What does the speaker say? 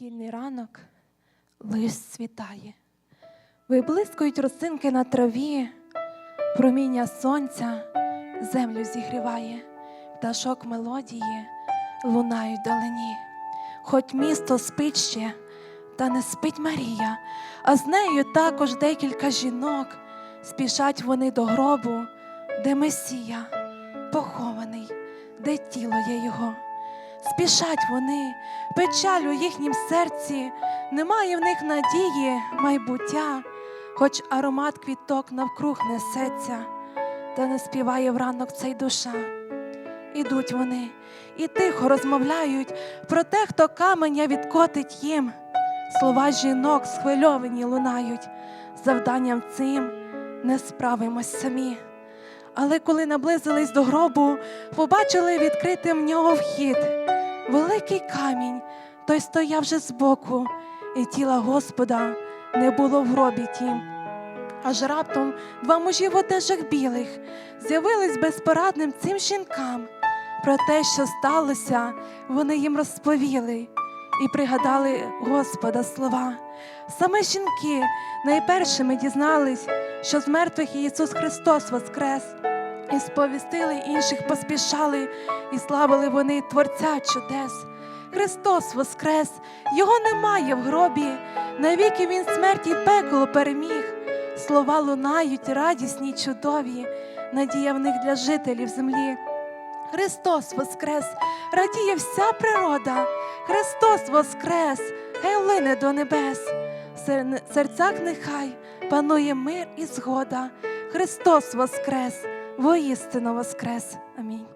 недільний ранок лист світає, виблискують росинки на траві, проміння сонця землю зігріває, пташок мелодії лунають вдалині. Хоч місто спить ще, та не спить Марія, а з нею також декілька жінок. Спішать вони до гробу, де Месія похований, де тіло є його. Спішать вони, печаль у їхнім серці, немає в них надії, майбуття, хоч аромат квіток навкруг несеться, та не співає вранок цей душа. Ідуть вони і тихо розмовляють про те, хто каменя відкотить їм. Слова жінок схвильовані лунають, завданням цим не справимось самі. Але коли наблизились до гробу, побачили відкритим в нього вхід. Великий камінь, той стояв вже збоку, і тіла Господа не було в гробі тім. Аж раптом два мужі в одежах білих з'явились безпорадним цим жінкам. Про те, що сталося, вони їм розповіли і пригадали Господа слова. Саме жінки найпершими дізнались, що з мертвих Ісус Христос воскрес, і сповістили інших, поспішали, і славили вони Творця чудес. Христос воскрес, Його немає в гробі, навіки Він смерті й пекло переміг. Слова лунають радісні чудові, надія в них для жителів землі. Христос воскрес, радіє вся природа, Христос воскрес, гей до небес. Серцях нехай панує мир і згода. Христос воскрес, воістину воскрес. Амінь.